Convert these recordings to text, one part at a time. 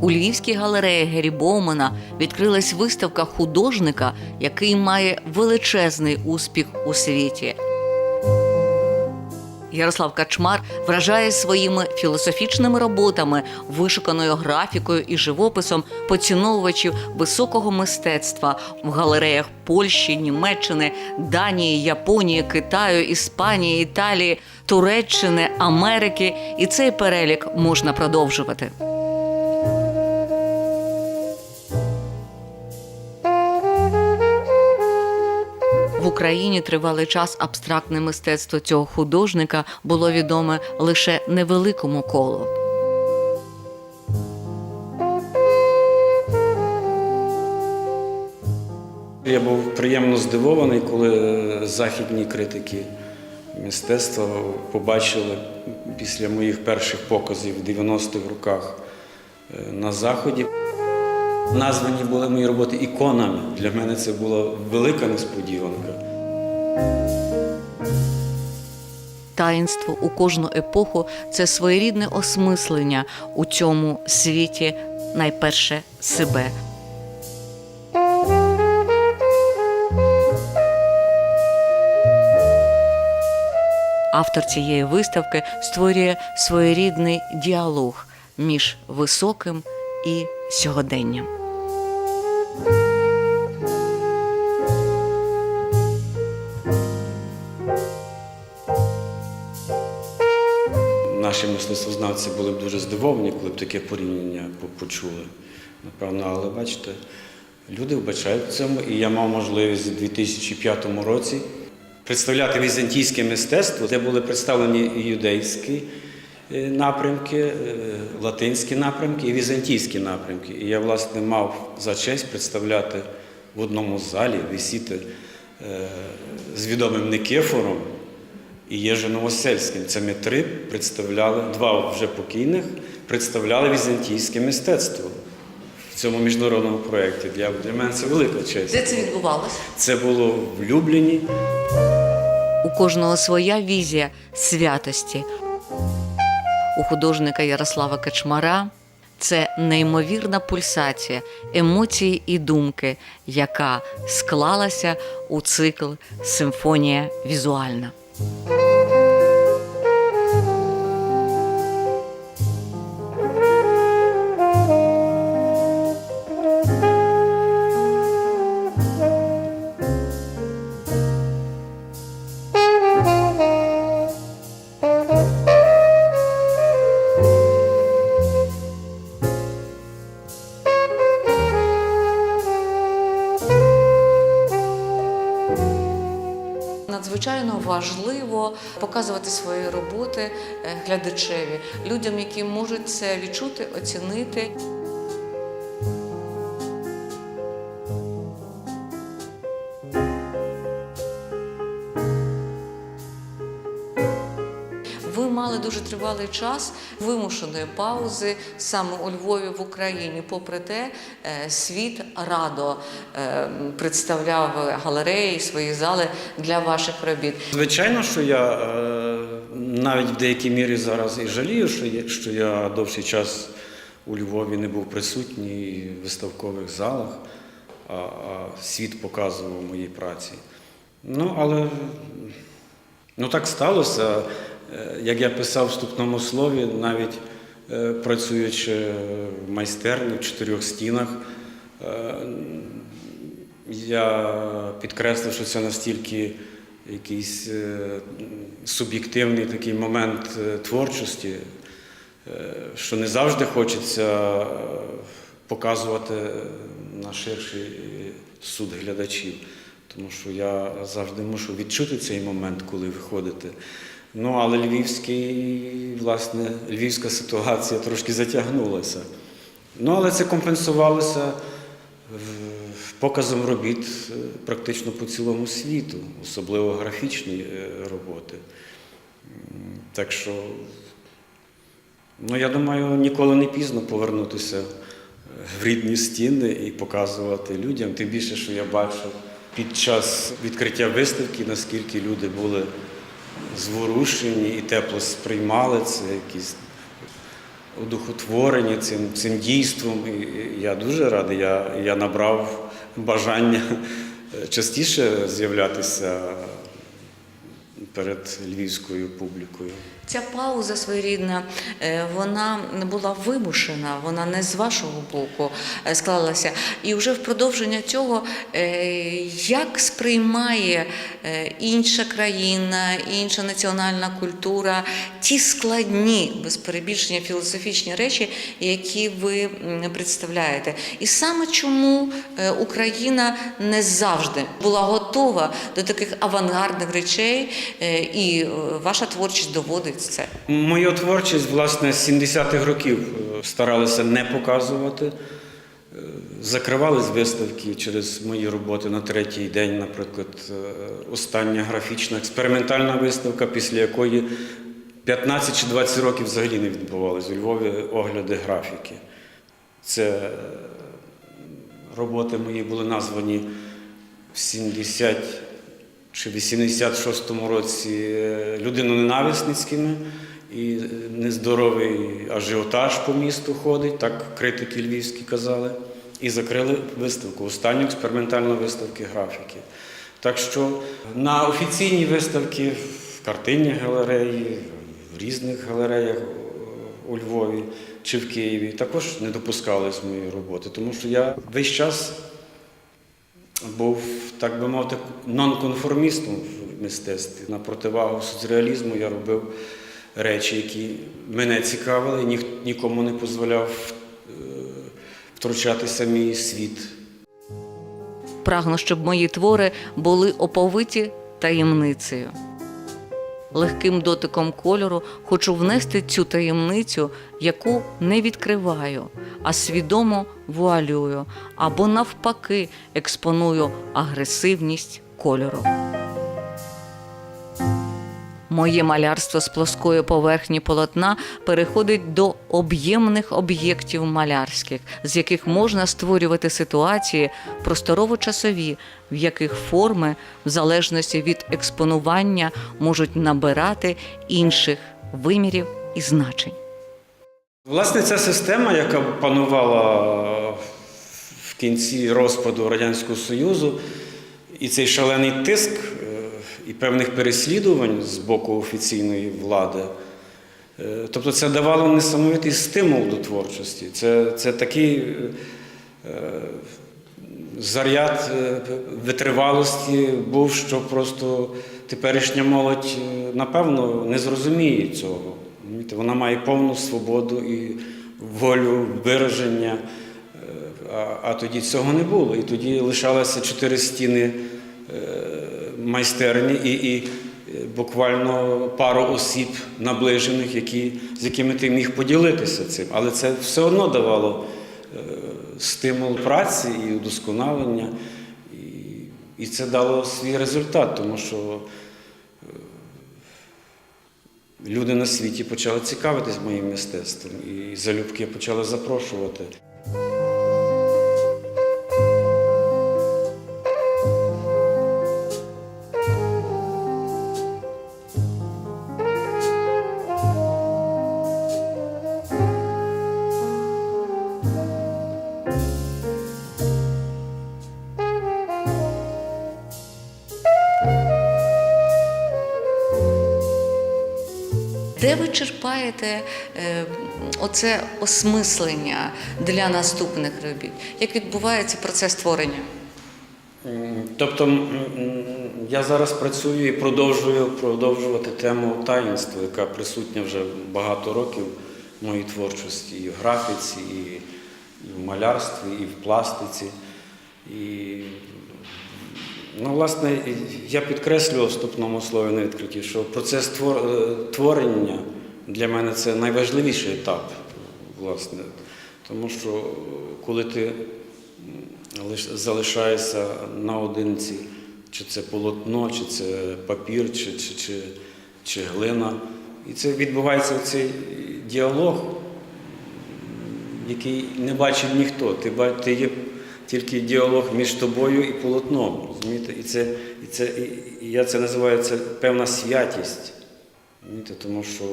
У Львівській галереї Гері Боумана відкрилась виставка художника, який має величезний успіх у світі. Ярослав Качмар вражає своїми філософічними роботами, вишуканою графікою і живописом поціновувачів високого мистецтва в галереях Польщі, Німеччини, Данії, Японії, Китаю, Іспанії, Італії, Туреччини, Америки. І цей перелік можна продовжувати. Україні тривалий час абстрактне мистецтво цього художника було відоме лише невеликому колу. Я був приємно здивований, коли західні критики мистецтва побачили після моїх перших показів в 90-х роках е, на Заході. Названі були мої роботи іконами. Для мене це була велика несподіванка. Таїнство у кожну епоху це своєрідне осмислення у цьому світі найперше себе. Автор цієї виставки створює своєрідний діалог між високим і сьогоденням. Наші мистецтвознавці були б дуже здивовані, коли б таке порівняння почули. Напевно, але бачите, люди вбачають в цьому, і я мав можливість у 2005 році представляти візантійське мистецтво, де були представлені юдейські е, напрямки, е, латинські напрямки і візантійські напрямки. І я, власне, мав за честь представляти в одному залі, висіти е, з відомим Никифором і Єжи Новосельським. Це ми три представляли, два вже покійних, представляли візантійське мистецтво в цьому міжнародному проєкті. Для, для мене це велика честь. Де це відбувалося? Це було в Любліні. У кожного своя візія святості. У художника Ярослава Качмара це неймовірна пульсація емоції і думки, яка склалася у цикл Симфонія візуальна. Bye. Надзвичайно важливо показувати свої роботи е, глядачеві, людям, які можуть це відчути, оцінити. Тривалий час вимушеної паузи саме у Львові в Україні. Попри те, е, світ радо е, представляв галереї, свої зали для ваших робіт. Звичайно, що я е, навіть в деякій мірі зараз і жалію, що я, довший час у Львові не був присутній в виставкових залах, а, світ показував мої праці. Ну, але ну, так сталося. Е, Як я писав в вступному слові, навіть е, працюючи в майстерні в чотирьох стінах, е, я підкреслив, що це настільки якийсь суб'єктивний такий момент творчості, що не завжди хочеться показувати на ширший суд глядачів. Тому що я завжди мушу відчути цей момент, коли виходите. Ну, але львівський, власне, львівська ситуація трошки затягнулася. Ну, але це компенсувалося показом робіт е, практично по цілому світу, особливо графічної е, роботи. Так що, ну, я думаю, ніколи не пізно повернутися е, в рідні стіни і показувати людям. Тим більше, що я бачу під час відкриття виставки, наскільки люди були зворушені і тепло сприймали це, якісь одухотворені цим, цим дійством. І я дуже радий. Я, я набрав бажання частіше з'являтися перед львівською публікою. Ця пауза своєрідна, е, вона була вимушена, вона не з вашого боку е, склалася. І вже в продовження цього, е, як сприймає інша країна, інша національна культура ті складні, без перебільшення філософічні речі, які ви представляєте. І саме чому Україна не завжди була готова до таких авангардних речей, і е, ваша творчість доводить це. Мою творчість, власне, з 70-х років е, старалися не показувати. Е, Закривались виставки через мої роботи на третій день, наприклад, е, остання графічна експериментальна виставка, після якої 15 чи 20 років взагалі не відбувалися у Львові огляди графіки. Це е, роботи мої були названі в 70 чи в 86-му році е, людиноненависницькими, і е, нездоровий ажіотаж по місту ходить, так критики львівські казали. І закрили виставку, останню експериментальну виставки графіки. Так що на офіційні виставки в картинній галереї, в різних галереях е, у Львові чи в Києві також не допускались мої роботи, тому що я весь час був, так би мовити, нонконформістом в мистецтві. На противагу соцреалізму я робив речі, які мене цікавили, ні, нікому не дозволяв е, втручатися в мій світ. Прагну, щоб мої твори були оповиті таємницею. Легким дотиком кольору хочу внести цю таємницю, яку не відкриваю, а свідомо вуалюю або навпаки експоную агресивність кольору. Моє малярство з плоскої поверхні полотна переходить до об'ємних об'єктів малярських, з яких можна створювати ситуації просторово-часові, в яких форми, в залежності від експонування, можуть набирати інших вимірів і значень. Власне, ця система, яка панувала в кінці розпаду Радянського Союзу, і цей шалений тиск і певних переслідувань з боку офіційної влади. е, Тобто це давало несамовитий стимул до творчості. Це, це такий е, заряд е, витривалості був, що просто теперішня молодь, напевно, не зрозуміє цього. Вона має повну свободу і волю вираження, а, а тоді цього не було. І тоді лишалося чотири стіни майстерні і, і е, буквально пару осіб наближених, які, з якими ти міг поділитися цим. Але це все одно давало е, стимул праці і удосконалення. І, і це дало свій результат, тому що е, люди на світі почали цікавитись моїм мистецтвом і залюбки почали запрошувати. Де ви черпаєте е, оце осмислення для наступних робіт? Як відбувається процес творення? Тобто я зараз працюю і продовжую продовжувати тему таїнства, яка присутня вже багато років в моїй творчості і в графіці, і в малярстві, і в пластиці. І, ну, власне, я підкреслював в вступному слові на відкритті, що процес е, творення для мене це найважливіший етап, власне. Тому що е, коли ти залишаєшся наодинці, чи це полотно, чи це папір, чи, чи, чи, чи глина. І це відбувається цей діалог, який не бачить ніхто. Ти є тільки діалог між тобою і полотном. Розумієте? І, це, і, це, і, я це називаю це певна святість. Розумієте? Тому що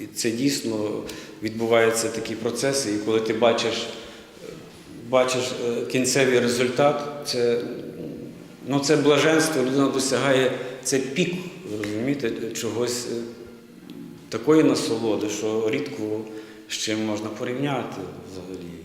е, це дійсно відбуваються такі процеси, і коли ти бачиш, бачиш е, кінцевий результат, це, ну, це блаженство, людина досягає це пік, розумієте, чогось е, такої насолоди, що рідко з чим можна порівняти взагалі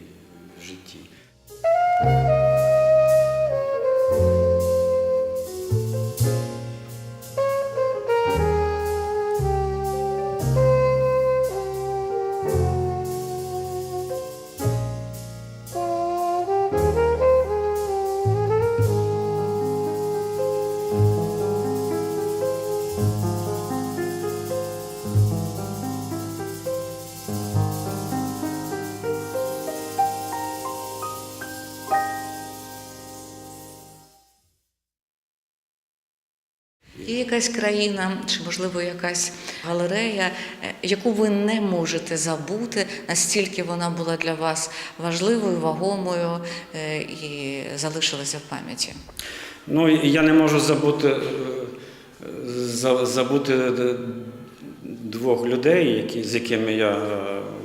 Є якась країна, чи можливо якась галерея, е, яку ви не можете забути, настільки вона була для вас важливою, вагомою е, і залишилася в пам'яті. Ну, я не можу забути, е, забути двох людей, які, з якими я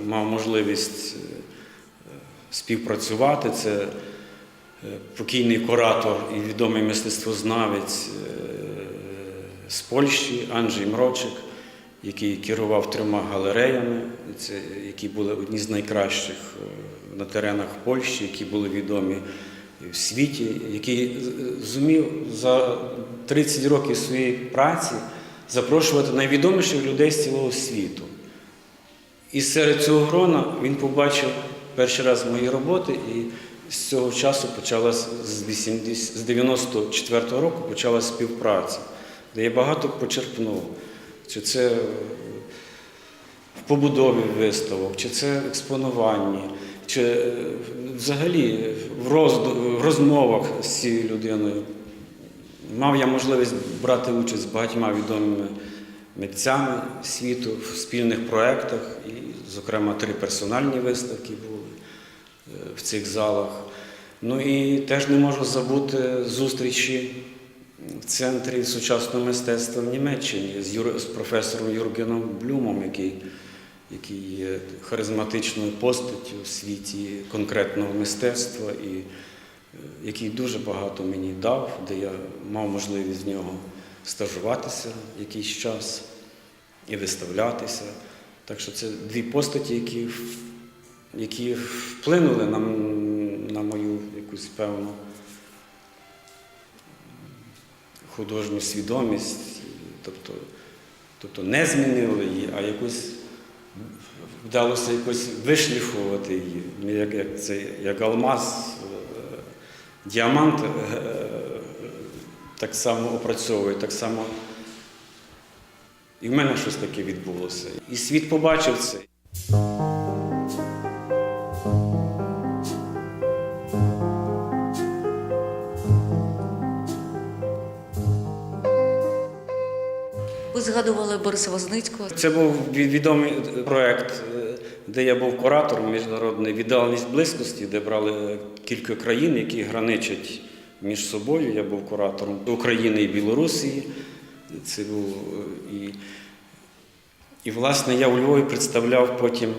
мав можливість співпрацювати. Це покійний куратор і відомий мистецтвознавець з Польщі Анджей Мрочик, який керував трьома галереями, це, які були одні з найкращих е, на теренах Польщі, які були відомі в світі, який зумів за 30 років своєї праці запрошувати найвідоміших людей з цілого світу. І серед цього грона він побачив перший раз мої роботи, і з цього часу почалась з 94-го року почалась співпраця, де я багато почерпнув. Чи це в побудові виставок, чи це експонуванні, чи е, взагалі в, розд- в розмовах з цією людиною. Мав я можливість брати участь з багатьма відомими митцями світу в спільних проєктах, і, зокрема, три персональні виставки були е, в цих залах. Ну і теж не можу забути зустрічі в центрі сучасного мистецтва в Німеччині з, Юр... з професором Юргеном Блюмом, який, який є харизматичною постаттю у світі конкретного мистецтва і е, який дуже багато мені дав, де я мав можливість з нього стажуватися якийсь час і виставлятися. Так що це дві постаті, які, які вплинули на, на мою якусь певну художню свідомість, тобто, тобто не змінили її, а якось вдалося якось вишліфувати її, Ну, як, як, це, як алмаз, е, діамант е, так само опрацьовує, так само. І в мене щось таке відбулося. І світ побачив це. Згадували Бориса Возницького. Це був відомий проєкт, е, де я був куратором міжнародний «Віддаленість близькості, де брали кілька країн, які граничать між собою. Я був куратором України і Білорусі. Це був е, і, і власне я у Львові представляв потім,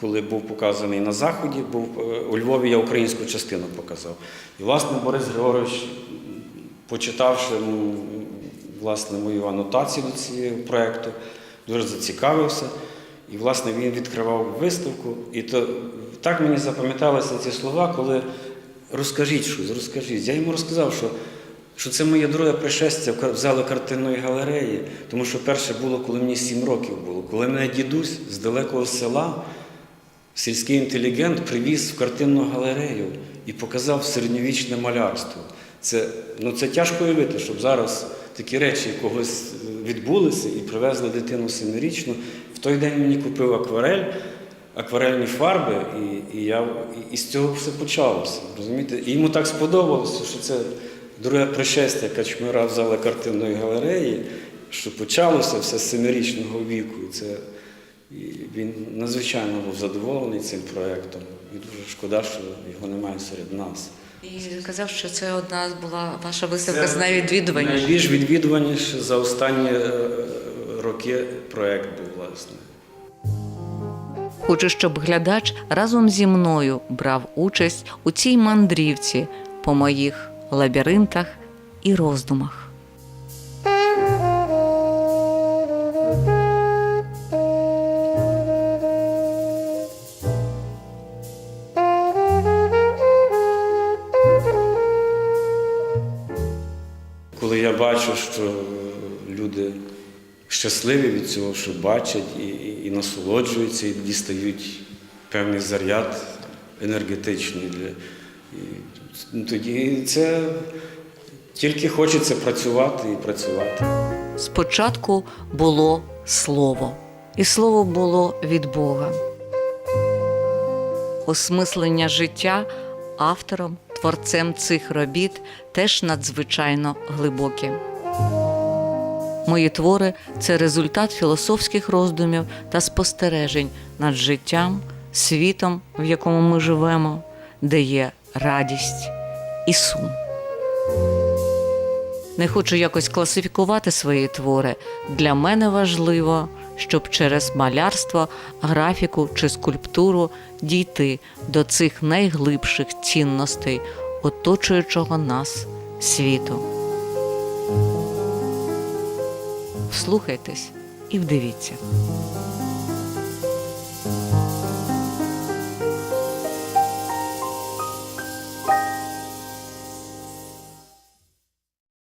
коли був показаний на Заході, був е, у Львові я українську частину показав. І власне Борис Григорович почитавши м, власне, мою анотацію до цього проєкту, дуже зацікавився. І, власне, він відкривав виставку. І то так мені запам'яталися ці слова, коли розкажіть щось, розкажіть. Я йому розказав, що, що це моє друге пришестя в зали картинної галереї, тому що перше було, коли мені сім років було, коли мене дідусь з далекого села сільський інтелігент привіз в картинну галерею і показав середньовічне малярство. Це, ну, це тяжко уявити, щоб зараз такі речі когось відбулися і привезли дитину семирічну. В той день мені купив акварель, акварельні фарби, і, і, я, і, з цього все почалося. Розумієте? І йому так сподобалося, що це друге пришестя Качмира в зали картинної галереї, що почалося все з семирічного віку. І Це, і він надзвичайно був задоволений цим проєктом. І дуже шкода, що його немає серед нас. І сказав, що це одна була ваша виставка з найвідвідуваніших. Найбільш відвідуваніше за останні е, роки проект був, власне. Хочу, щоб глядач разом зі мною брав участь у цій мандрівці по моїх лабіринтах і роздумах. Коли я бачу, що люди щасливі від цього, що бачать і, і, і насолоджуються, і дістають певний заряд енергетичний. Для, і, ну, тоді це тільки хочеться працювати і працювати. Спочатку було слово, і слово було від Бога. Осмислення життя автором, творцем цих робіт теж надзвичайно глибоке. Мої твори це результат філософських роздумів та спостережень над життям, світом, в якому ми живемо, де є радість і сум. Не хочу якось класифікувати свої твори. Для мене важливо, щоб через малярство, графіку чи скульптуру дійти до цих найглибших цінностей оточуючого нас світу. Вслухайтесь і вдивіться.